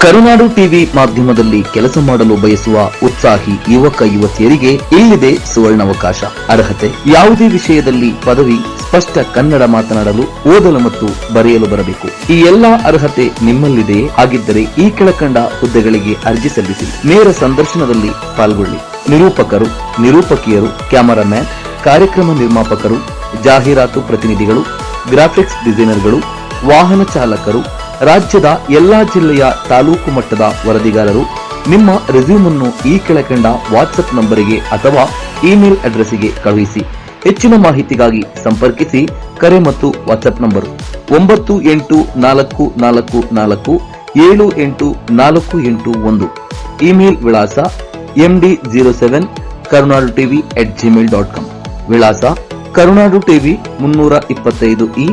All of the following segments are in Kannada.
ಕರುನಾಡು ಟಿವಿ ಮಾಧ್ಯಮದಲ್ಲಿ ಕೆಲಸ ಮಾಡಲು ಬಯಸುವ ಉತ್ಸಾಹಿ ಯುವಕ ಯುವತಿಯರಿಗೆ ಇಲ್ಲಿದೆ ಸುವರ್ಣಾವಕಾಶ. ಅರ್ಹತೆ ಯಾವುದೇ ವಿಷಯದಲ್ಲಿ ಪದವಿ ಸ್ಪಷ್ಟ ಕನ್ನಡ ಮಾತನಾಡಲು ಓದಲು ಮತ್ತು ಬರೆಯಲು ಬರಬೇಕು. ಈ ಎಲ್ಲಾ ಅರ್ಹತೆ ನಿಮ್ಮಲ್ಲಿದೆಯೇ ಆಗಿದ್ದರೆ ಈ ಕೆಳಕಂಡ ಹುದ್ದೆಗಳಿಗೆ ಅರ್ಜಿ ಸಲ್ಲಿಸಿ. ನೇರ ಸಂದರ್ಶನದಲ್ಲಿ ಪಾಲ್ಗೊಳ್ಳಿ. ನಿರೂಪಕರು, ನಿರೂಪಕಿಯರು ಕ್ಯಾಮರಾಮ್ಯಾನ್ ಕಾರ್ಯಕ್ರಮ ನಿರ್ಮಾಪಕರು, ಜಾಹೀರಾತು ಪ್ರತಿನಿಧಿಗಳು, ಗ್ರಾಫಿಕ್ಸ್ ಡಿಸೈನರ್ಗಳು, ವಾಹನ ಚಾಲಕರು, ರಾಜ್ಯದ ಎಲ್ಲಾ ಜಿಲ್ಲೆಯ ತಾಲೂಕು ಮಟ್ಟದ ವರದಿಗಾರರು, ನಿಮ್ಮ ರೆಸ್ಯೂಮ್ ಅನ್ನು ಈ ಕೆಳಕಂಡ ವಾಟ್ಸ್ಆಪ್ ನಂಬರಿಗೆ ಅಥವಾ ಇಮೇಲ್ ಅಡ್ರೆಸ್ಗೆ ಕಳುಹಿಸಿ. ಹೆಚ್ಚಿನ ಮಾಹಿತಿಗಾಗಿ ಸಂಪರ್ಕಿಸಿ, ಕರೆ ಮತ್ತು ವಾಟ್ಸ್ಆಪ್ ನಂಬರ್ ಒಂಬತ್ತು ಎಂಟು ನಾಲ್ಕು ನಾಲ್ಕು ನಾಲ್ಕು ಏಳು ಎಂಟು ನಾಲ್ಕು ಎಂಟು ಒಂದು. ಇಮೇಲ್ ವಿಳಾಸ MD zero seven Karunadu TV at Gmail dot com ವಿಳಾಸ ಕರುನಾಡು ಟಿವಿ ಮುನ್ನೂರ ಇಪ್ಪತ್ತೈದು E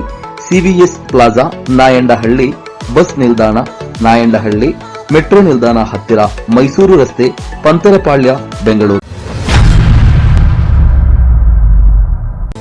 CVS plaza, Nayandahalli, bus ನಿಲ್ದಾಣ, ನಾಯಂಡಹಳ್ಳಿ, ಮೆಟ್ರೋ ನಿಲ್ದಾಣ ಹತ್ತಿರ ಮೈಸೂರು ರಸ್ತೆ, ಪಂತರಪಾಳ್ಯ, ಬೆಂಗಳೂರು.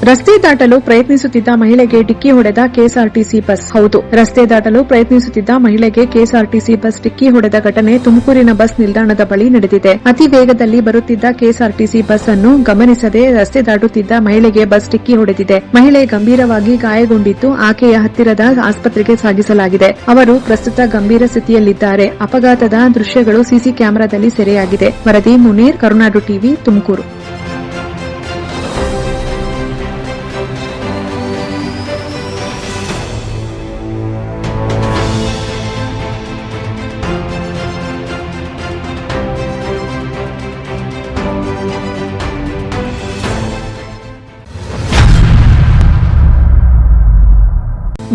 ರಸ್ತೆ ದಾಟಲು ಪ್ರಯತ್ನಿಸುತ್ತಿದ್ದ ಮಹಿಳೆಗೆ ಡಿಕ್ಕಿ ಹೊಡೆದ ಕೆಎಸ್ಆರ್ಟಿಸಿ ಬಸ್. ಹೌದು, ರಸ್ತೆ ದಾಟಲು ಪ್ರಯತ್ನಿಸುತ್ತಿದ್ದ ಮಹಿಳೆಗೆ ಕೆಎಸ್ಆರ್ಟಿಸಿ ಬಸ್ ಡಿಕ್ಕಿ ಹೊಡೆದ ಘಟನೆ ತುಮಕೂರಿನ ಬಸ್ ನಿಲ್ದಾಣದ ಬಳಿ ನಡೆದಿದೆ. ಅತಿ ವೇಗದಲ್ಲಿ ಬರುತ್ತಿದ್ದ ಕೆಎಸ್ಆರ್ಟಿಸಿ ಬಸ್ ಅನ್ನು ಗಮನಿಸದೆ ರಸ್ತೆ ದಾಟುತ್ತಿದ್ದ ಮಹಿಳೆಗೆ ಬಸ್ ಡಿಕ್ಕಿ ಹೊಡೆದಿದೆ. ಮಹಿಳೆ ಗಂಭೀರವಾಗಿ ಗಾಯಗೊಂಡಿದ್ದು ಆಕೆಯ ಹತ್ತಿರದ ಆಸ್ಪತ್ರೆಗೆ ಸಾಗಿಸಲಾಗಿದೆ. ಅವರು ಪ್ರಸ್ತುತ ಗಂಭೀರ ಸ್ಥಿತಿಯಲ್ಲಿದ್ದಾರೆ. ಅಪಘಾತದ ದೃಶ್ಯಗಳು ಸಿಸಿ ಕ್ಯಾಮೆರಾದಲ್ಲಿ ಸೆರೆಯಾಗಿದೆ. ವರದಿ ಮುನೀರ್, ಕರುನಾಡು ಟಿವಿ, ತುಮಕೂರು.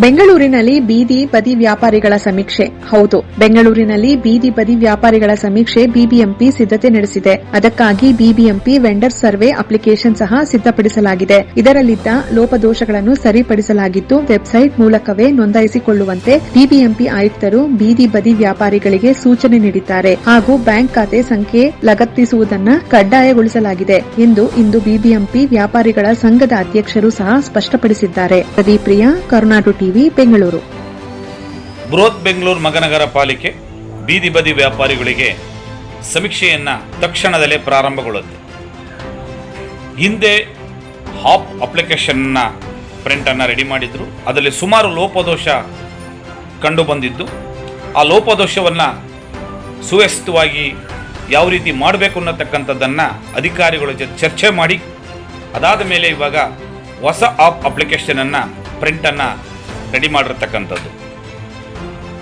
ಬೆಂಗಳೂರಿನಲ್ಲಿ ಬೀದಿ ಬದಿ ವ್ಯಾಪಾರಿಗಳ ಸಮೀಕ್ಷೆ. ಹೌದು, ಬೆಂಗಳೂರಿನಲ್ಲಿ ಬೀದಿ ಬದಿ ವ್ಯಾಪಾರಿಗಳ ಸಮೀಕ್ಷೆ ಬಿಬಿಎಂಪಿ ಸಿದ್ಧತೆ ನಡೆಸಿದೆ. ಅದಕ್ಕಾಗಿ ಬಿಬಿಎಂಪಿ ವೆಂಡರ್ ಸರ್ವೆ ಅಪ್ಲಿಕೇಶನ್ ಸಹ ಸಿದ್ಧಪಡಿಸಲಾಗಿದೆ. ಇದರಲ್ಲಿದ್ದ ಲೋಪದೋಷಗಳನ್ನು ಸರಿಪಡಿಸಲಾಗಿದ್ದು, ವೆಬ್ಸೈಟ್ ಮೂಲಕವೇ ನೋಂದಾಯಿಸಿಕೊಳ್ಳುವಂತೆ ಬಿಬಿಎಂಪಿ ಆಯುಕ್ತರು ಬೀದಿ ಬದಿ ವ್ಯಾಪಾರಿಗಳಿಗೆ ಸೂಚನೆ ನೀಡಿದ್ದಾರೆ. ಹಾಗೂ ಬ್ಯಾಂಕ್ ಖಾತೆ ಸಂಖ್ಯೆ ಲಗತ್ತಿಸುವುದನ್ನು ಕಡ್ಡಾಯಗೊಳಿಸಲಾಗಿದೆ ಎಂದು ಇಂದು ಬಿಬಿಎಂಪಿ ವ್ಯಾಪಾರಿಗಳ ಸಂಘದ ಅಧ್ಯಕ್ಷರು ಸಹ ಸ್ಪಷ್ಟಪಡಿಸಿದ್ದಾರೆ. ಪ್ರದೀಪ್ ಪ್ರಿಯಾ, ಕರುನಾಡು ಟಿವಿ ಬೆಂಗಳೂರು. ಬೃಹತ್ ಬೆಂಗಳೂರು ಮಹಾನಗರ ಪಾಲಿಕೆ ಬೀದಿ ಬದಿ ವ್ಯಾಪಾರಿಗಳಿಗೆ ಸಮೀಕ್ಷೆಯನ್ನು ತಕ್ಷಣದಲ್ಲೇ ಪ್ರಾರಂಭಗೊಳ್ಳುತ್ತೆ. ಹಿಂದೆ ಹಾಪ್ ಅಪ್ಲಿಕೇಶನ್ನ ಪ್ರಿಂಟನ್ನು ರೆಡಿ ಮಾಡಿದ್ರು. ಅದರಲ್ಲಿ ಸುಮಾರು ಲೋಪದೋಷ ಕಂಡು ಬಂದಿದ್ದು. ಆ ಲೋಪದೋಷವನ್ನು ಸುವ್ಯವಸ್ಥಿತವಾಗಿ ಯಾವ ರೀತಿ ಮಾಡಬೇಕು ಅನ್ನತಕ್ಕಂಥದ್ದನ್ನು ಅಧಿಕಾರಿಗಳ ಜೊತೆ ಚರ್ಚೆ ಮಾಡಿ. ಅದಾದ ಮೇಲೆ ಇವಾಗ ಹೊಸ ಆಪ್ ಅಪ್ಲಿಕೇಶನನ್ನು ಪ್ರಿಂಟನ್ನು ರೆಡಿ ಮಾಡಿರ್ತಕ್ಕಂಥದ್ದು.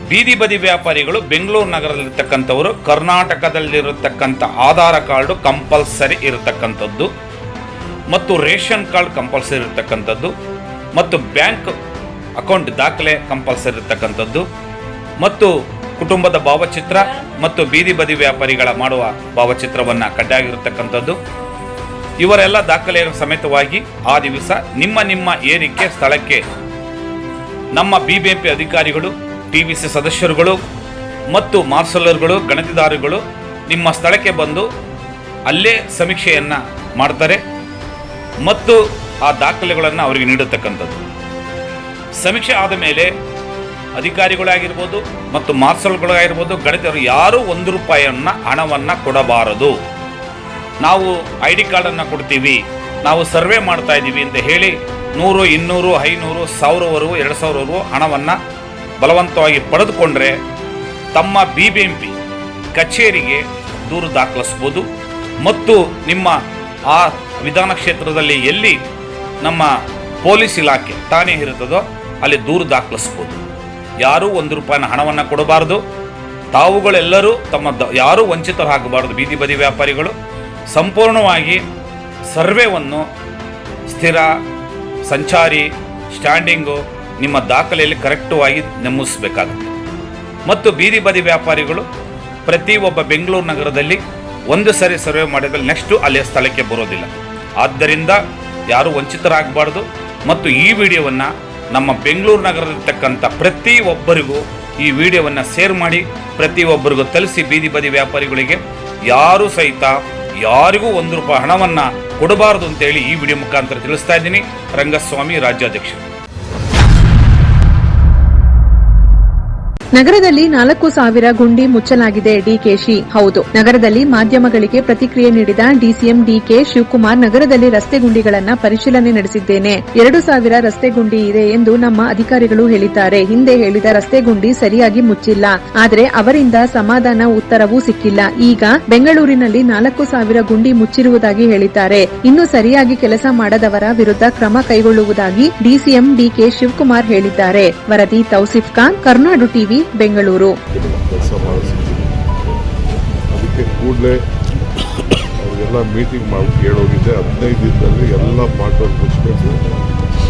ಬೀದಿ ಬದಿ ವ್ಯಾಪಾರಿಗಳು ಬೆಂಗಳೂರು ನಗರದಲ್ಲಿರ್ತಕ್ಕಂಥವರು, ಕರ್ನಾಟಕದಲ್ಲಿರತಕ್ಕಂಥ ಆಧಾರ ಕಾರ್ಡು ಕಂಪಲ್ಸರಿ ಇರತಕ್ಕಂಥದ್ದು, ಮತ್ತು ರೇಷನ್ ಕಾರ್ಡ್ ಕಂಪಲ್ಸರಿ ಇರತಕ್ಕಂಥದ್ದು, ಮತ್ತು ಬ್ಯಾಂಕ್ ಅಕೌಂಟ್ ದಾಖಲೆ ಕಂಪಲ್ಸರಿ ಇರತಕ್ಕಂಥದ್ದು, ಮತ್ತು ಕುಟುಂಬದ ಭಾವಚಿತ್ರ ಮತ್ತು ಬೀದಿ ಬದಿ ವ್ಯಾಪಾರಿಗಳ ಮಾಡುವ ಭಾವಚಿತ್ರವನ್ನು ಕಡ್ಡಾಗಿರತಕ್ಕಂಥದ್ದು ಇವರೆಲ್ಲ ದಾಖಲೆಯ ಸಮೇತವಾಗಿ ಆ ದಿವಸ ನಿಮ್ಮ ನಿಮ್ಮ ಏರಿಕೆ ಸ್ಥಳಕ್ಕೆ ನಮ್ಮ ಬಿಬಿಎಂಪಿ ಅಧಿಕಾರಿಗಳು ಟಿ ವಿ ಸಿ ಸದಸ್ಯರುಗಳು ಮತ್ತು ಮಾರ್ಸಲರ್ಗಳು ಗಣತಿದಾರರುಗಳು ನಿಮ್ಮ ಸ್ಥಳಕ್ಕೆ ಬಂದು ಅಲ್ಲೇ ಸಮೀಕ್ಷೆಯನ್ನು ಮಾಡ್ತಾರೆ ಮತ್ತು ಆ ದಾಖಲೆಗಳನ್ನು ಅವರಿಗೆ ನೀಡತಕ್ಕಂಥದ್ದು. ಸಮೀಕ್ಷೆ ಆದ ಮೇಲೆ ಅಧಿಕಾರಿಗಳಾಗಿರ್ಬೋದು ಮತ್ತು ಮಾರ್ಸಲ್ಗಳಾಗಿರ್ಬೋದು ಗಣಿತರು ಯಾರೂ ಒಂದು ರೂಪಾಯಿಯನ್ನು ಹಣವನ್ನು ಕೊಡಬಾರದು. ನಾವು ಐ ಡಿ ಕಾರ್ಡನ್ನು ಕೊಡ್ತೀವಿ, ನಾವು ಸರ್ವೆ ಮಾಡ್ತಾ ಇದ್ದೀವಿ ಅಂತ ಹೇಳಿ ನೂರು, ಇನ್ನೂರು, ಐನೂರು, ಸಾವಿರವರೆಗೂ, ಎರಡು ಸಾವಿರವರೆಗೂ ಹಣವನ್ನು ಬಲವಂತವಾಗಿ ಪಡೆದುಕೊಂಡ್ರೆ ತಮ್ಮ ಬಿ ಬಿ ಎಂ ಪಿ ಕಚೇರಿಗೆ ದೂರು ದಾಖಲಿಸ್ಬೋದು ಮತ್ತು ನಿಮ್ಮ ಆ ವಿಧಾನ ಕ್ಷೇತ್ರದಲ್ಲಿ ಎಲ್ಲಿ ನಮ್ಮ ಪೊಲೀಸ್ ಇಲಾಖೆ ಠಾಣೆ ಇರುತ್ತದೋ ಅಲ್ಲಿ ದೂರು ದಾಖಲಿಸ್ಬೋದು ಯಾರೂ ಒಂದು ರೂಪಾಯಿನ ಹಣವನ್ನು ಕೊಡಬಾರ್ದು. ತಾವುಗಳೆಲ್ಲರೂ ತಮ್ಮ ದ, ಯಾರೂ ವಂಚಿತರಾಗಬಾರ್ದು ಬೀದಿ ಬದಿ ವ್ಯಾಪಾರಿಗಳು. ಸಂಪೂರ್ಣವಾಗಿ ಸರ್ವೆವನ್ನು ಸ್ಥಿರ ಸಂಚಾರಿ, ಸ್ಟ್ಯಾಂಡಿಂಗು ನಿಮ್ಮ ದಾಖಲೆಯಲ್ಲಿ ಕರೆಕ್ಟಾಗಿ ಮತ್ತು ಬೀದಿ ಬದಿ ವ್ಯಾಪಾರಿಗಳು ಒಬ್ಬ ಬೆಂಗಳೂರು ನಗರದಲ್ಲಿ ಒಂದು ಸರಿ ಸರ್ವೆ ಮಾಡಿದ್ರೆ ನೆಕ್ಸ್ಟು ಅಲ್ಲಿಯ ಸ್ಥಳಕ್ಕೆ ಬರೋದಿಲ್ಲ. ಆದ್ದರಿಂದ ಯಾರೂ ವಂಚಿತರಾಗಬಾರ್ದು ಮತ್ತು ಈ ವಿಡಿಯೋವನ್ನು ನಮ್ಮ ಬೆಂಗಳೂರು ನಗರದಲ್ಲಿರ್ತಕ್ಕಂಥ ಪ್ರತಿಯೊಬ್ಬರಿಗೂ ಈ ವಿಡಿಯೋವನ್ನು ಶೇರ್ ಮಾಡಿ, ಪ್ರತಿಯೊಬ್ಬರಿಗೂ ತಲುಪಿಸಿ ಬೀದಿ ಬದಿ ವ್ಯಾಪಾರಿಗಳಿಗೆ ಯಾರೂ ಸಹಿತ ಯಾರಿಗೂ ಒಂದು ರೂಪಾಯಿ ಹಣವನ್ನು ಕೊಡಬಾರದು ಅಂತೇಳಿ ಈ ವಿಡಿಯೋ ಮುಖಾಂತರ ತಿಳಿಸ್ತಾ ಇದ್ದೀನಿ. ರಂಗಸ್ವಾಮಿ ರಾಜ್ಯಾಧ್ಯಕ್ಷರು. ನಗರದಲ್ಲಿ ನಾಲ್ಕು ಸಾವಿರ ಗುಂಡಿ ಮುಚ್ಚಲಾಗಿದೆ ಡಿಕೆಶಿ. ಹೌದು, ನಗರದಲ್ಲಿ ಮಾಧ್ಯಮಗಳಿಗೆ ಪ್ರತಿಕ್ರಿಯೆ ನೀಡಿದ ಡಿಸಿಎಂ ಡಿಕೆ ಶಿವಕುಮಾರ್, ನಗರದಲ್ಲಿ ರಸ್ತೆ ಗುಂಡಿಗಳನ್ನು ಪರಿಶೀಲನೆ ನಡೆಸಿದ್ದೇನೆ. ಎರಡು ಸಾವಿರ ರಸ್ತೆ ಗುಂಡಿ ಇದೆ ಎಂದು ನಮ್ಮ ಅಧಿಕಾರಿಗಳು ಹೇಳಿದ್ದಾರೆ. ಹಿಂದೆ ಹೇಳಿದ ರಸ್ತೆ ಗುಂಡಿ ಸರಿಯಾಗಿ ಮುಚ್ಚಿಲ್ಲ. ಆದರೆ ಅವರಿಂದ ಸಮಾಧಾನ ಉತ್ತರವೂ ಸಿಕ್ಕಿಲ್ಲ. ಈಗ ಬೆಂಗಳೂರಿನಲ್ಲಿ ನಾಲ್ಕು ಸಾವಿರ ಗುಂಡಿ ಮುಚ್ಚಿರುವುದಾಗಿ ಹೇಳಿದ್ದಾರೆ. ಇನ್ನು ಸರಿಯಾಗಿ ಕೆಲಸ ಮಾಡದವರ ವಿರುದ್ಧ ಕ್ರಮ ಕೈಗೊಳ್ಳುವುದಾಗಿ ಡಿಸಿಎಂ ಡಿಕೆ ಶಿವಕುಮಾರ್ ಹೇಳಿದ್ದಾರೆ. ವರದಿ ತೌಸಿಫ್ ಖಾನ್, ಕರ್ನಾಡು ಟಿವಿ ಬೆಂಗಳೂರು. ಕೆಲಸ ಅದಕ್ಕೆ ಕೂಡಲೇ ಅವರಿಗೆಲ್ಲ ಮೀಟಿಂಗ್ ಮಾಡಿ ಕೇಳೋಗಿದ್ದೆ ಹದಿನೈದು ದಿನದಲ್ಲಿ ಎಲ್ಲ ಮಾಟರ್ ಮುಚ್ಚಬೇಕು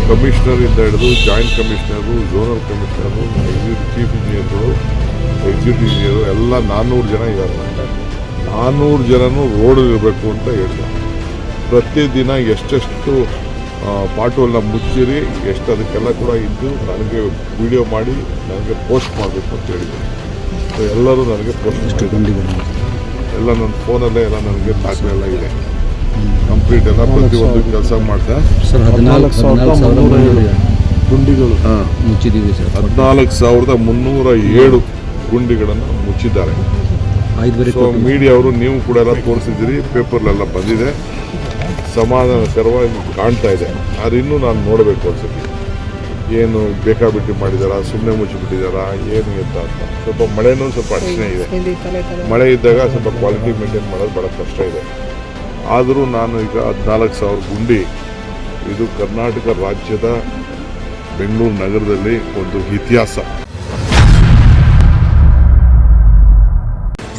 ಕಮಿಷನರ್ ಇಂದ ಹಿಡಿದು joint commissioner zonal commissioner executive chief ಇಂಜಿನಿಯರ್ಗಳು ಎಕ್ಸಿಕ್ಯೂಟಿವ್ ಇಂಜಿನಿಯರು ಎಲ್ಲ ನಾನ್ನೂರು ಜನ ಇದ್ದಾರೆ ನಾನ್ನೂರು ಜನನೂ ರೋಡ್ ಇರಬೇಕು ಅಂತ ಹೇಳಿದೆ ಪ್ರತಿದಿನ ಎಷ್ಟೆಷ್ಟು ಪಾಟೋಲ್ನ ಮುಚ್ಚಿರಿ ಎಷ್ಟು ಅದಕ್ಕೆಲ್ಲ ಕೂಡ ಇದ್ದು ನನಗೆ ವಿಡಿಯೋ ಮಾಡಿ ನನಗೆ ಪೋಸ್ಟ್ ಮಾಡಬೇಕು ಅಂತ ಹೇಳಿದೆ ಎಲ್ಲರೂ ನನಗೆ ಪೋಸ್ಟ್ ಎಲ್ಲ ನನ್ನ ಫೋನಲ್ಲೇ ಎಲ್ಲ ನನಗೆ ದಾಖಲೆ ಎಲ್ಲ ಇದೆ. ಕಂಪ್ಲೀಟ್ ಎಲ್ಲ ಪ್ರತಿಯೊಂದು ಕೆಲಸ ಮಾಡ್ತಾ ಸರ್ ಹದಿನಾಲ್ಕು ಸಾವಿರದ ಮುನ್ನೂರ ಗುಂಡಿಗಳು ಮುಚ್ಚಿದ್ದೀವಿ ಸರ್. ಹದಿನಾಲ್ಕು ಸಾವಿರದ ಮುನ್ನೂರ ಏಳು ಗುಂಡಿಗಳನ್ನು ಮುಚ್ಚಿದ್ದಾರೆ. ಸೊ ಮೀಡಿಯಾ ಮೀಡಿಯಾವರು ನೀವು ಕೂಡ ಎಲ್ಲ ತೋರಿಸಿದ್ದೀರಿ ಪೇಪರ್ಲೆಲ್ಲ ಬಂದಿದೆ. ಸಮಾಧಾನಕರವಾಗಿ ಕಾಣ್ತಾ ಇದೆ. ಆದ್ರೆ ಇನ್ನೂ ನಾನು ನೋಡಬೇಕು ಅನ್ಸುತ್ತೆ ಏನು ಬೇಕಾಬಿಟ್ಟಿ ಮಾಡಿದಾರಾ ಸುಮ್ಮನೆ ಮುಚ್ಚಿಬಿಟ್ಟಿದ್ದಾರಾ ಏನು ಅಂತ ಅಂತ. ಸ್ವಲ್ಪ ಮಳೆನೂ ಸ್ವಲ್ಪ ಅಡಚಣೆ ಇದೆ. ಮಳೆ ಇದ್ದಾಗ ಸ್ವಲ್ಪ ಕ್ವಾಲಿಟಿ ಮೇಂಟೈನ್ ಮಾಡೋದು ಭಾಳ ಕಷ್ಟ ಇದೆ. ಆದರೂ ನಾನು ಈಗ ಹದಿನಾಲ್ಕು ಸಾವಿರ ಗುಂಡಿ ಇದು ಕರ್ನಾಟಕ ರಾಜ್ಯದ ಬೆಂಗಳೂರು ನಗರದಲ್ಲಿ ಒಂದು ಇತಿಹಾಸ.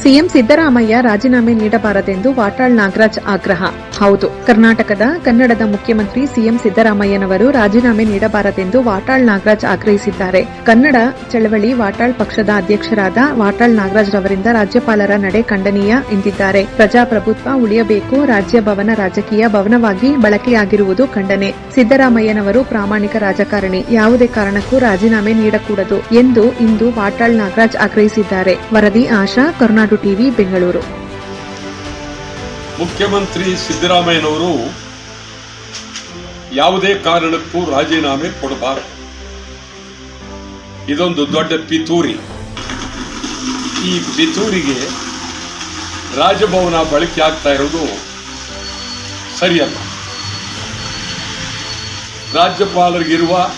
ಸಿಎಂ ಸಿದ್ದರಾಮಯ್ಯ ರಾಜೀನಾಮೆ ನೀಡಬಾರದೆಂದು ವಾಟಾಳ್ ನಾಗರಾಜ್ ಆಗ್ರಹ. ಹೌದು, ಕರ್ನಾಟಕದ ಕನ್ನಡದ ಮುಖ್ಯಮಂತ್ರಿ ಸಿಎಂ ಸಿದ್ದರಾಮಯ್ಯನವರು ರಾಜೀನಾಮೆ ನೀಡಬಾರದೆಂದು ವಾಟಾಳ್ ನಾಗರಾಜ್ ಆಗ್ರಹಿಸಿದ್ದಾರೆ. ಕನ್ನಡ ಚಳವಳಿ ವಾಟಾಳ್ ಪಕ್ಷದ ಅಧ್ಯಕ್ಷರಾದ ವಾಟಾಳ್ ನಾಗರಾಜ್ ರವರಿಂದ ರಾಜ್ಯಪಾಲರ ನಡೆ ಖಂಡನೀಯ ಎಂದಿದ್ದಾರೆ. ಪ್ರಜಾಪ್ರಭುತ್ವ ಉಳಿಯಬೇಕು, ರಾಜ್ಯ ಭವನ ರಾಜಕೀಯ ಭವನವಾಗಿ ಬಳಕೆಯಾಗಿರುವುದು ಖಂಡನೆ. ಸಿದ್ದರಾಮಯ್ಯನವರು ಪ್ರಾಮಾಣಿಕ ರಾಜಕಾರಣಿ, ಯಾವುದೇ ಕಾರಣಕ್ಕೂ ರಾಜೀನಾಮೆ ನೀಡಕೂಡದು ಎಂದು ಇಂದು ವಾಟಾಳ್ ನಾಗರಾಜ್ ಆಗ್ರಹಿಸಿದ್ದಾರೆ. ವರದಿ ಆಶಾ ಕರ್ನಾಟಕ ಟಿವಿ, ಬೆಂಗಳೂರು. ಮುಖ್ಯಮಂತ್ರಿ ಸಿದ್ದರಾಮಯ್ಯನವರು ಯಾವುದೇ ಕಾರಣಕ್ಕೂ ರಾಜೀನಾಮೆ ಕೊಡಬಾರದು. ಇದೊಂದು ದೊಡ್ಡ ಪಿತೂರಿ. ಈ ಪಿತೂರಿಗೆ ರಾಜಭವನ ಬಳಕೆ ಆಗ್ತಾ ಇರೋದು ಸರಿಯಲ್ಲ. ರಾಜ್ಯಪಾಲರಿಗಿರುವ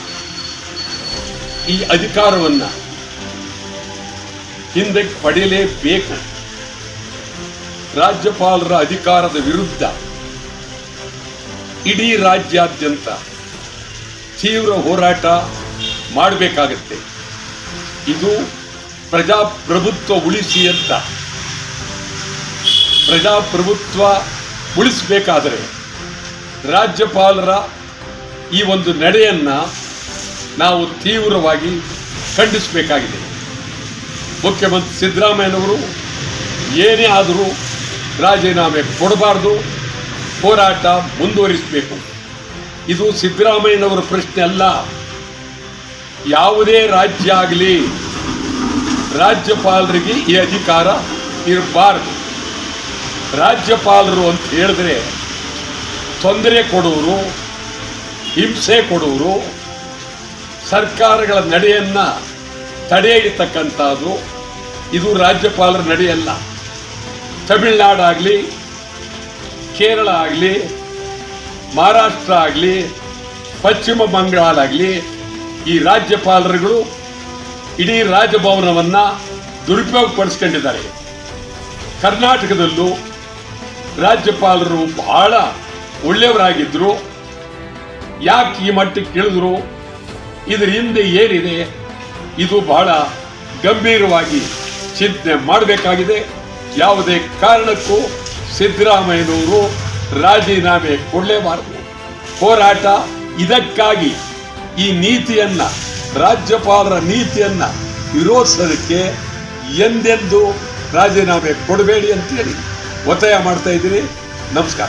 ಈ ಅಧಿಕಾರವನ್ನು ಹಿಂದೆ ಪಡೆಯಲೇಬೇಕು. ರಾಜ್ಯಪಾಲರ ಅಧಿಕಾರದ ವಿರುದ್ಧ ಇಡೀ ರಾಜ್ಯಾದ್ಯಂತ ತೀವ್ರ ಹೋರಾಟ ಮಾಡಬೇಕಾಗತ್ತೆ. ಇದು ಪ್ರಜಾಪ್ರಭುತ್ವ ಉಳಿಸಿ ಅಂತ. ಪ್ರಜಾಪ್ರಭುತ್ವ ಉಳಿಸಬೇಕಾದರೆ ರಾಜ್ಯಪಾಲರ ಈ ಒಂದು ನಡೆಯನ್ನು ನಾವು ತೀವ್ರವಾಗಿ ಖಂಡಿಸಬೇಕಾಗಿದೆ. ಮುಖ್ಯಮಂತ್ರಿ ಸಿದ್ದರಾಮಯ್ಯನವರು ಏನೇ ಆದರೂ ರಾಜೀನಾಮೆ ಕೊಡಬಾರ್ದು, ಹೋರಾಟ ಮುಂದುವರಿಸಬೇಕು. ಇದು ಸಿದ್ದರಾಮಯ್ಯನವರ ಪ್ರಶ್ನೆ ಅಲ್ಲ. ಯಾವುದೇ ರಾಜ್ಯ ಆಗಲಿ, ರಾಜ್ಯಪಾಲರಿಗೆ ಈ ಅಧಿಕಾರ ಇರಬಾರದು. ರಾಜ್ಯಪಾಲರು ಅಂತ ಹೇಳಿದ್ರೆ, ತೊಂದರೆ ಕೊಡುವರು ಹಿಂಸೆ ಕೊಡುವರು ಸರ್ಕಾರಗಳ ನಡೆಯನ್ನು ತಡೆಯಿರ್ತಕ್ಕಂಥದ್ದು ಇದು ರಾಜ್ಯಪಾಲರ ನಡೆಯಲ್ಲ. ತಮಿಳುನಾಡಾಗಲಿ ಕೇರಳ ಆಗಲಿ, ಮಹಾರಾಷ್ಟ್ರ ಆಗಲಿ, ಪಶ್ಚಿಮ ಬಂಗಾಳ ಆಗಲಿ, ಈ ರಾಜ್ಯಪಾಲರುಗಳು ಇಡೀ ರಾಜಭವನವನ್ನು ದುರುಪಯೋಗಪಡಿಸ್ಕೊಂಡಿದ್ದಾರೆ. ಕರ್ನಾಟಕದಲ್ಲೂ ರಾಜ್ಯಪಾಲರು ಬಹಳ ಒಳ್ಳೆಯವರಾಗಿದ್ದರು ಯಾಕೆ ಈ ಮಟ್ಟಕ್ಕೆ ಇಳಿದ್ರು ಇದರ ಹಿಂದೆ ಏನಿದೆ? ಇದು ಬಹಳ ಗಂಭೀರವಾಗಿ ಚಿಂತನೆ ಮಾಡಬೇಕಾಗಿದೆ. ಯಾವುದೇ ಕಾರಣಕ್ಕೂ ಸಿದ್ದರಾಮಯ್ಯನವರು ರಾಜೀನಾಮೆ ಕೊಡಲೇಬಾರದು. ಹೋರಾಟ ಇದಕ್ಕಾಗಿ ಈ ನೀತಿಯನ್ನ, ರಾಜ್ಯಪಾಲರ ನೀತಿಯನ್ನ ವಿರೋಧಿಸೋದಕ್ಕೆ ಎಂದೆಂದು ರಾಜೀನಾಮೆ ಕೊಡಬೇಡಿ ಅಂತೇಳಿ ಒತ್ತಾಯ ಮಾಡ್ತಾ ಇದ್ದೀನಿ. ನಮಸ್ಕಾರ.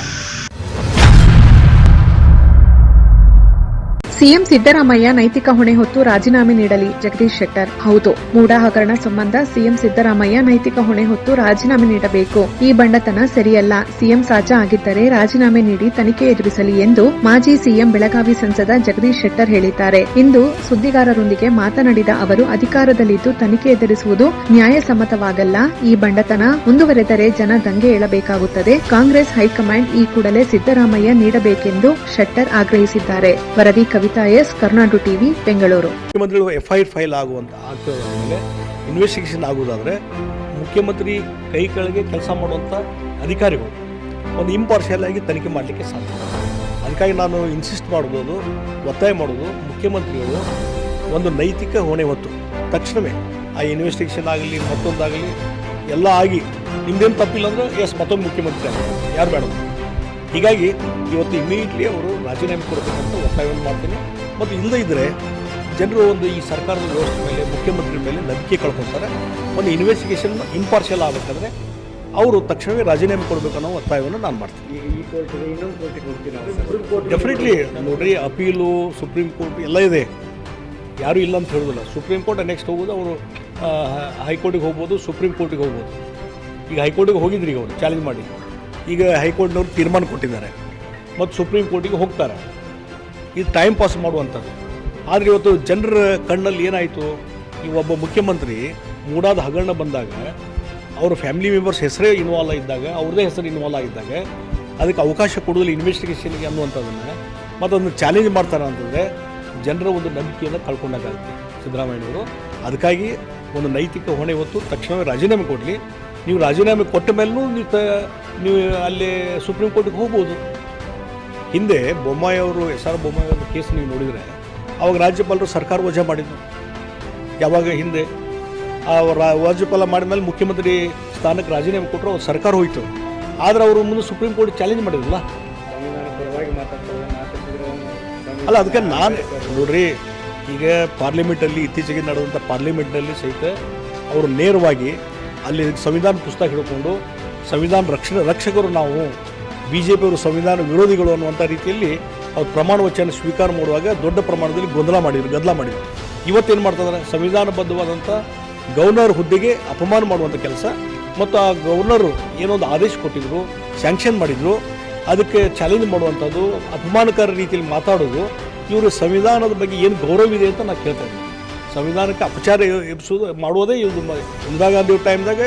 ಸಿಎಂ ಸಿದ್ದರಾಮಯ್ಯ ನೈತಿಕ ಹೊಣೆ ಹೊತ್ತು ರಾಜೀನಾಮೆ ನೀಡಲಿ, ಜಗದೀಶ್ ಶೆಟ್ಟರ್. ಹೌದು ಮೂಡಾ ಹಗರಣ ಸಂಬಂಧ ಸಿಎಂ ಸಿದ್ದರಾಮಯ್ಯ ನೈತಿಕ ಹೊಣೆ ಹೊತ್ತು ರಾಜೀನಾಮೆ ನೀಡಬೇಕು. ಈ ಬಂಡತನ ಸರಿಯಲ್ಲ. ಸಿಎಂ ಸಾಜ ಆಗಿದ್ದರೆ ರಾಜೀನಾಮೆ ನೀಡಿ ತನಿಖೆ ಎದುರಿಸಲಿ ಎಂದು ಮಾಜಿ ಸಿಎಂ ಬೆಳಗಾವಿ ಸಂಸದ ಜಗದೀಶ್ ಶೆಟ್ಟರ್ ಹೇಳಿದ್ದಾರೆ. ಇಂದು ಸುದ್ದಿಗಾರರೊಂದಿಗೆ ಮಾತನಾಡಿದ ಅವರು, ಅಧಿಕಾರದಲ್ಲಿದ್ದು ತನಿಖೆ ಎದುರಿಸುವುದು ನ್ಯಾಯಸಮ್ಮತವಾಗಲ್ಲ. ಈ ಬಂಡತನ ಮುಂದುವರೆದರೆ ಜನ ದಂಗೆ ಏಳಬೇಕಾಗುತ್ತದೆ. ಕಾಂಗ್ರೆಸ್ ಹೈಕಮಾಂಡ್ ಈ ಕೂಡಲೇ ಸಿದ್ದರಾಮಯ್ಯ ನೀಡಬೇಕೆಂದು ಶೆಟ್ಟರ್ ಆಗ್ರಹಿಸಿದ್ದಾರೆ. ವರದಿ ಕವಿತಾ ಎಸ್ ಕರ್ನಾಟಕ ಟಿವಿ, ಬೆಂಗಳೂರು. ಮುಖ್ಯಮಂತ್ರಿಗಳು ಎಫ್ಐಆರ್ ಫೈಲ್ ಆಗುವಂತ ಮೇಲೆ. ಇನ್ವೆಸ್ಟಿಗೇಷನ್ ಆಗುವುದಾದ್ರೆ ಮುಖ್ಯಮಂತ್ರಿ ಕೈ ಕೆಳಗೆ ಕೆಲಸ ಮಾಡುವಂಥ ಅಧಿಕಾರಿಗಳು ಒಂದು ಇಂಪಾರ್ಷಿಯಲ್ ಆಗಿ ತನಿಖೆ ಮಾಡಲಿಕ್ಕೆ ಸಾಧ್ಯ. ಅದಕ್ಕಾಗಿ ನಾನು ಇನ್ಸಿಸ್ಟ್ ಮಾಡ್ಬೋದು, ಒತ್ತಾಯ ಮಾಡೋದು ಮುಖ್ಯಮಂತ್ರಿಗಳು ಒಂದು ನೈತಿಕ ಹೊಣೆ ಹೊತ್ತು. ತಕ್ಷಣವೇ ಆ ಇನ್ವೆಸ್ಟಿಗೇಷನ್ ಆಗಲಿ, ಮತ್ತೊಂದಾಗಲಿ, ಎಲ್ಲ ಆಗಿ ನಿಮ್ದೇನು ತಪ್ಪಿಲ್ಲ ಅಂದ್ರೆ ಎಸ್ ಮತ್ತೊಂದು ಮುಖ್ಯಮಂತ್ರಿ ಯಾರು ಬೇಡ? ಹೀಗಾಗಿ ಇವತ್ತು ಇಮಿಡಿಯೇಟ್ಲಿ ಅವರು ರಾಜೀನಾಮೆ ಕೊಡಬೇಕಂತ ಒತ್ತಾಯವನ್ನು ಮಾಡ್ತೀನಿ. ಮತ್ತು ಇಲ್ಲದೇ ಇದ್ದರೆ ಜನರು ಒಂದು ಈ ಸರ್ಕಾರದ ವ್ಯವಸ್ಥೆ ಮೇಲೆ ಮುಖ್ಯಮಂತ್ರಿ ಮೇಲೆ ನಂಬಿಕೆ ಕಳ್ಕೊತಾರೆ. ಒಂದು ಇನ್ವೆಸ್ಟಿಗೇಷನ್ ಇಂಪಾರ್ಷಿಯಲ್ ಆಗಬೇಕಾದ್ರೆ ಅವರು ತಕ್ಷಣವೇ ರಾಜೀನಾಮೆ ಕೊಡಬೇಕು ಅನ್ನೋ ಒತ್ತಾಯವನ್ನು ನಾನು ಮಾಡ್ತೀನಿ. ಡೆಫಿನೆಟ್ಲಿ ನೋಡ್ರಿ ಅಪೀಲು ಸುಪ್ರೀಂ ಕೋರ್ಟ್ ಎಲ್ಲ ಇದೆ. ಯಾರು ಇಲ್ಲ ಅಂತ ಹೇಳೋದಿಲ್ಲ. ಸುಪ್ರೀಂ ಕೋರ್ಟ್ ನೆಕ್ಸ್ಟ್ ಹೋಗೋದು ಅವರು ಹೈಕೋರ್ಟಿಗೆ ಹೋಗ್ಬೋದು ಸುಪ್ರೀಂ ಕೋರ್ಟಿಗೆ ಹೋಗ್ಬೋದು. ಈಗ ಹೈಕೋರ್ಟಿಗೆ ಹೋಗಿದ್ರಿ ಈಗ ಅವರು ಚಾಲೆಂಜ್ ಮಾಡಿ. ಈಗ ಹೈಕೋರ್ಟ್ನವ್ರು ತೀರ್ಮಾನ ಕೊಟ್ಟಿದ್ದಾರೆ. ಮತ್ತು ಸುಪ್ರೀಂ ಕೋರ್ಟಿಗೆ ಹೋಗ್ತಾರೆ. ಇದು ಟೈಮ್ ಪಾಸ್ ಮಾಡುವಂಥದ್ದು. ಆದರೆ ಇವತ್ತು ಜನರ ಕಣ್ಣಲ್ಲಿ ಏನಾಯಿತು? ಈ ಒಬ್ಬ ಮುಖ್ಯಮಂತ್ರಿ ಮೂಡಾದ ಹಗರಣ ಬಂದಾಗ, ಅವ್ರ ಫ್ಯಾಮಿಲಿ ಮೆಂಬರ್ಸ್ ಹೆಸರೇ ಇನ್ವಾಲ್ವ್ ಆಗಿದ್ದಾಗ ಅವ್ರದ್ದೇ ಹೆಸರು ಇನ್ವಾಲ್ವ್ ಆಗಿದ್ದಾಗ, ಅದಕ್ಕೆ ಅವಕಾಶ ಕೊಡೋದಿಲ್ಲ ಇನ್ವೆಸ್ಟಿಗೇಷನ್ಗೆ ಅನ್ನುವಂಥದ್ದನ್ನು. ಮತ್ತು ಅದನ್ನು ಚಾಲೆಂಜ್ ಮಾಡ್ತಾರೆ ಅಂತಂದರೆ, ಜನರ ಒಂದು ನಂಬಿಕೆಯನ್ನು ಕಳ್ಕೊಂಡಾಗುತ್ತೆ ಸಿದ್ದರಾಮಯ್ಯನವರು ಅದಕ್ಕಾಗಿ ಒಂದು ನೈತಿಕ ಹೊಣೆ ಹೊತ್ತು ತಕ್ಷಣವೇ ರಾಜೀನಾಮೆ ಕೊಡಲಿ. ನೀವು ರಾಜೀನಾಮೆ ಕೊಟ್ಟ ಮೇಲೂ ನೀವು ನೀವು ಅಲ್ಲಿ ಸುಪ್ರೀಂ ಕೋರ್ಟಿಗೆ ಹೋಗ್ಬೋದು. ಹಿಂದೆ ಬೊಮ್ಮಾಯಿ ಅವರು, ಎಸ್ ಆರ್ ಬೊಮ್ಮಾಯಿ ಅವರ ಕೇಸ್ ನೀವು ನೋಡಿದರೆ, ಅವಾಗ ರಾಜ್ಯಪಾಲರು ಸರ್ಕಾರ ವಜಾ ಮಾಡಿದ್ರು. ಯಾವಾಗ ಹಿಂದೆ, ಆ ರಾಜ್ಯಪಾಲ ಮಾಡಿದ್ಮೇಲೆ ಮುಖ್ಯಮಂತ್ರಿ ಸ್ಥಾನಕ್ಕೆ ರಾಜೀನಾಮೆ ಕೊಟ್ಟರು, ಅವ್ರು ಸರ್ಕಾರ ಹೋಯಿತು. ಆದರೆ ಅವರು ಮುಂದೆ ಸುಪ್ರೀಂ ಕೋರ್ಟ್ ಚಾಲೆಂಜ್ ಮಾಡಿದ್ರಲ್ಲ? ಅಲ್ಲ, ಅದಕ್ಕೆ ನಾನು ನೋಡ್ರಿ, ಈಗ ಪಾರ್ಲಿಮೆಂಟಲ್ಲಿ, ಇತ್ತೀಚೆಗೆ ನಡೆದಂಥ ಪಾರ್ಲಿಮೆಂಟ್ನಲ್ಲಿ ಸಹಿತ ಅವರು ನೇರವಾಗಿ ಅಲ್ಲಿ ಸಂವಿಧಾನ ಪುಸ್ತಕ ಹಿಡ್ಕೊಂಡು ಸಂವಿಧಾನ ರಕ್ಷಣೆ ರಕ್ಷಕರು ನಾವು ಬಿ ಜೆ ಪಿಯವರು ಸಂವಿಧಾನ ವಿರೋಧಿಗಳು ಅನ್ನುವಂಥ ರೀತಿಯಲ್ಲಿ ಅವ್ರು ಪ್ರಮಾಣ ವಚನ ಸ್ವೀಕಾರ ಮಾಡುವಾಗ ದೊಡ್ಡ ಪ್ರಮಾಣದಲ್ಲಿ ಗೊಂದಲ ಮಾಡಿದ್ರು, ಗದ್ದಲ ಮಾಡಿದ್ರು. ಇವತ್ತೇನು ಮಾಡ್ತಿದ್ದಾರೆ ಸಂವಿಧಾನಬದ್ಧವಾದಂಥ ಗವರ್ನರ್ ಹುದ್ದೆಗೆ ಅಪಮಾನ ಮಾಡುವಂಥ ಕೆಲಸ. ಮತ್ತು ಆ ಗವರ್ನರು ಏನೊಂದು ಆದೇಶ ಕೊಟ್ಟಿದ್ರು, ಸ್ಯಾಂಕ್ಷನ್ ಮಾಡಿದ್ರು, ಅದಕ್ಕೆ ಚಾಲೆಂಜ್ ಮಾಡುವಂಥದ್ದು, ಅಪಮಾನಕರ ರೀತಿಯಲ್ಲಿ ಮಾತಾಡೋದು, ಇವರು ಸಂವಿಧಾನದ ಬಗ್ಗೆ ಏನು ಗೌರವ ಇದೆ ಅಂತ ನಾನು ಕೇಳ್ತಾ ಇದ್ದೀನಿ. ಸಂವಿಧಾನಕ್ಕೆ ಅಪಚಾರ ಎಬ್ಸೋದು ಮಾಡೋದೇ ಇವ್ರದ್ದು ಇಂದಿರಾ ಗಾಂಧಿ ಟೈಮ್ದಾಗ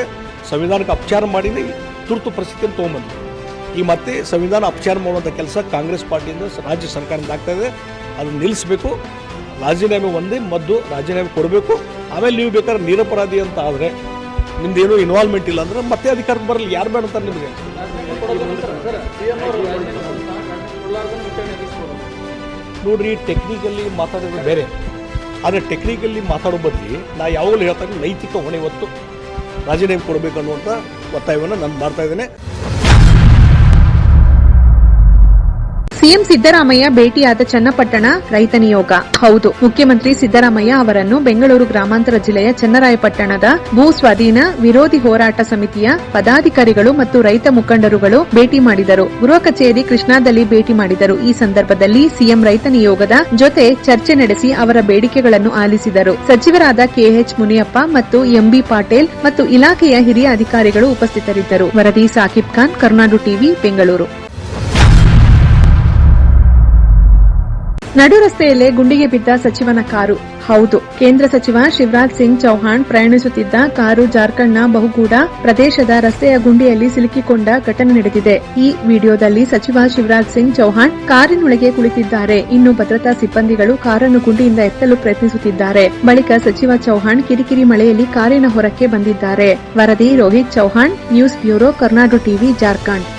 ಸಂವಿಧಾನಕ್ಕೆ ಅಪಚಾರ ಮಾಡಿನೇ ತುರ್ತು ಪರಿಸ್ಥಿತಿಯನ್ನು ತೊಗೊಂಬಂದ್ರು ಈ ಮತ್ತೆ ಸಂವಿಧಾನ ಅಪಚಾರ ಮಾಡುವಂಥ ಕೆಲಸ ಕಾಂಗ್ರೆಸ್ ಪಾರ್ಟಿಯಿಂದ ರಾಜ್ಯ ಸರ್ಕಾರದಿಂದ ಆಗ್ತಾ ಇದೆ. ಅದನ್ನು ನಿಲ್ಲಿಸಬೇಕು. ರಾಜೀನಾಮೆ ಒಂದೇ ಮದ್ದು ರಾಜೀನಾಮೆ ಕೊಡಬೇಕು. ಆಮೇಲೆ ನೀವು ಬೇಕಾದ್ರೆ ನಿರಪರಾಧಿ ಅಂತ ಆದರೆ ನಿಮ್ದೇನು ಇನ್ವಾಲ್ವ್ಮೆಂಟ್ ಇಲ್ಲ ಅಂದ್ರೆ ಮತ್ತೆ ಅಧಿಕಾರಕ್ಕೆ ಬರಲಿ. ಯಾರು ಬೇಡ ಅಂತಾರೆ ನಿಮಗೆ? ನೋಡ್ರಿ ಟೆಕ್ನಿಕಲ್ಲಿ ಮಾತಾಡೋದು ಬೇರೆ. ಆದರೆ ಟೆಕ್ನಿಕಲ್ಲಿ ಮಾತಾಡೋ ಬದಲಿ ನಾ ಯಾವಾಗಲೂ ಹೇಳ್ತಾರೆ ನೈತಿಕ ಹೊಣೆ ಹೊತ್ತು. ರಾಜೀನಾಮೆ ಕೊಡಬೇಕು ಅನ್ನುವಂಥ ಒತ್ತಾಯವನ್ನು ನಾನು ಮಾಡ್ತಾ ಇದ್ದೇನೆ. ಸಿಎಂ ಸಿದ್ದರಾಮಯ್ಯ ಭೇಟಿಯಾದ ಚನ್ನಪಟ್ಟಣ ರೈತ ನಿಯೋಗ. ಹೌದು, ಮುಖ್ಯಮಂತ್ರಿ ಸಿದ್ದರಾಮಯ್ಯ ಅವರನ್ನು ಬೆಂಗಳೂರು ಗ್ರಾಮಾಂತರ ಜಿಲ್ಲೆಯ ಚನ್ನರಾಯಪಟ್ಟಣದ ಭೂ ಸ್ವಾಧೀನ ವಿರೋಧಿ ಹೋರಾಟ ಸಮಿತಿಯ ಪದಾಧಿಕಾರಿಗಳು ಮತ್ತು ರೈತ ಮುಖಂಡರುಗಳು ಭೇಟಿ ಮಾಡಿದರು. ಗೃಹ ಕಚೇರಿ ಕೃಷ್ಣಾದಲ್ಲಿ ಭೇಟಿ ಮಾಡಿದರು. ಈ ಸಂದರ್ಭದಲ್ಲಿ ಸಿಎಂ ರೈತ ನಿಯೋಗದ ಜೊತೆ ಚರ್ಚೆ ನಡೆಸಿ ಅವರ ಬೇಡಿಕೆಗಳನ್ನು ಆಲಿಸಿದರು. ಸಚಿವರಾದ ಕೆಎಚ್ ಮುನಿಯಪ್ಪ ಮತ್ತು ಎಂಬಿ ಪಾಟೇಲ್ ಮತ್ತು ಇಲಾಖೆಯ ಹಿರಿಯ ಅಧಿಕಾರಿಗಳು ಉಪಸ್ಥಿತರಿದ್ದರು. ವರದಿ ಸಾಕಿಬ್ ಖಾನ್, ಕರ್ನಾಡು ಟಿವಿ, ಬೆಂಗಳೂರು. ನಡು ರಸ್ತೆಯಲ್ಲೇ ಗುಂಡಿಗೆ ಬಿದ್ದ ಸಚಿವನ ಕಾರು. ಹೌದು, ಕೇಂದ್ರ ಸಚಿವ ಶಿವರಾಜ್ ಸಿಂಗ್ ಚೌಹಾಣ್ ಪ್ರಯಾಣಿಸುತ್ತಿದ್ದ ಕಾರು ಜಾರ್ಖಂಡ್ನ ಬಹುಗೂಡ ಪ್ರದೇಶದ ರಸ್ತೆಯ ಗುಂಡಿಯಲ್ಲಿ ಸಿಲುಕಿಕೊಂಡ ಘಟನೆ ನಡೆದಿದೆ. ಈ ವಿಡಿಯೋದಲ್ಲಿ ಸಚಿವ ಶಿವರಾಜ್ ಸಿಂಗ್ ಚೌಹಾಣ್ ಕಾರಿನೊಳಗೆ ಕುಳಿತಿದ್ದಾರೆ. ಇನ್ನು ಭದ್ರತಾ ಸಿಬ್ಬಂದಿಗಳು ಕಾರನ್ನು ಗುಂಡಿಯಿಂದ ಎತ್ತಲು ಪ್ರಯತ್ನಿಸುತ್ತಿದ್ದಾರೆ. ಬಳಿಕ ಸಚಿವ ಚೌಹಾಣ್ ಕಿರಿಕಿರಿ ಮಳೆಯಲ್ಲಿ ಕಾರಿನ ಹೊರಕ್ಕೆ ಬಂದಿದ್ದಾರೆ. ವರದಿ Rohit Chauhan, news bureau Karunadu TV, Jharkhand.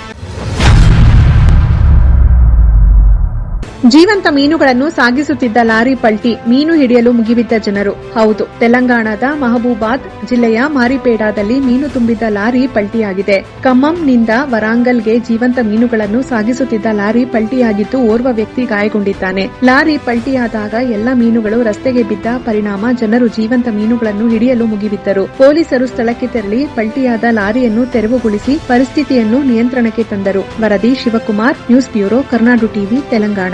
ಜೀವಂತ ಮೀನುಗಳನ್ನು ಸಾಗಿಸುತ್ತಿದ್ದ ಲಾರಿ ಪಲ್ಟಿ ಮೀನು ಹಿಡಿಯಲು ಮುಗಿಬಿದ್ದ ಜನರು. ಹೌದು, ತೆಲಂಗಾಣದ ಮಹಬೂಬಾದ್ ಜಿಲ್ಲೆಯ ಮಾರಿಪೇಡಾದಲ್ಲಿ ಮೀನು ತುಂಬಿದ್ದ ಲಾರಿ ಪಲ್ಟಿಯಾಗಿದೆ. ಕಮ್ಮಂನಿಂದ ವರಾಂಗಲ್ಗೆ ಜೀವಂತ ಮೀನುಗಳನ್ನು ಸಾಗಿಸುತ್ತಿದ್ದ ಲಾರಿ ಪಲ್ಟಿಯಾಗಿದ್ದು ಓರ್ವ ವ್ಯಕ್ತಿ ಗಾಯಗೊಂಡಿದ್ದಾನೆ. ಲಾರಿ ಪಲ್ಟಿಯಾದಾಗ ಎಲ್ಲ ಮೀನುಗಳು ರಸ್ತೆಗೆ ಬಿದ್ದ ಪರಿಣಾಮ ಜನರು ಜೀವಂತ ಮೀನುಗಳನ್ನು ಹಿಡಿಯಲು ಮುಗಿಬಿದ್ದರು. ಪೊಲೀಸರು ಸ್ಥಳಕ್ಕೆ ತೆರಳಿ ಪಲ್ಟಿಯಾದ ಲಾರಿಯನ್ನು ತೆರವುಗೊಳಿಸಿ ಪರಿಸ್ಥಿತಿಯನ್ನು ನಿಯಂತ್ರಣಕ್ಕೆ ತಂದರು. ವರದಿ Shivakumar, news bureau, Karunadu TV, Telangana.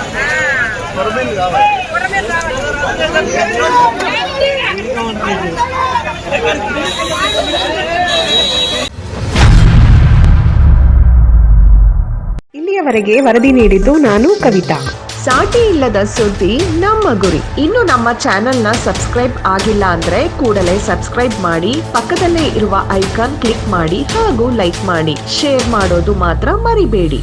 ಇಲ್ಲಿಯವರೆಗೆ ವರದಿ ನೀಡಿದ್ದು ನಾನು ಕವಿತಾ. ಸಾಟಿ ಇಲ್ಲದ ಸುದ್ದಿ ನಮ್ಮ ಗುರಿ. ಇನ್ನು ನಮ್ಮ ಚಾನೆಲ್ನ ಸಬ್ಸ್ಕ್ರೈಬ್ ಆಗಿಲ್ಲ ಅಂದ್ರೆ ಕೂಡಲೇ ಸಬ್ಸ್ಕ್ರೈಬ್ ಮಾಡಿ, ಪಕ್ಕದಲ್ಲೇ ಇರುವ ಐಕಾನ್ ಕ್ಲಿಕ್ ಮಾಡಿ ಹಾಗೂ ಲೈಕ್ ಮಾಡಿ. ಶೇರ್ ಮಾಡೋದು ಮಾತ್ರ ಮರಿಬೇಡಿ.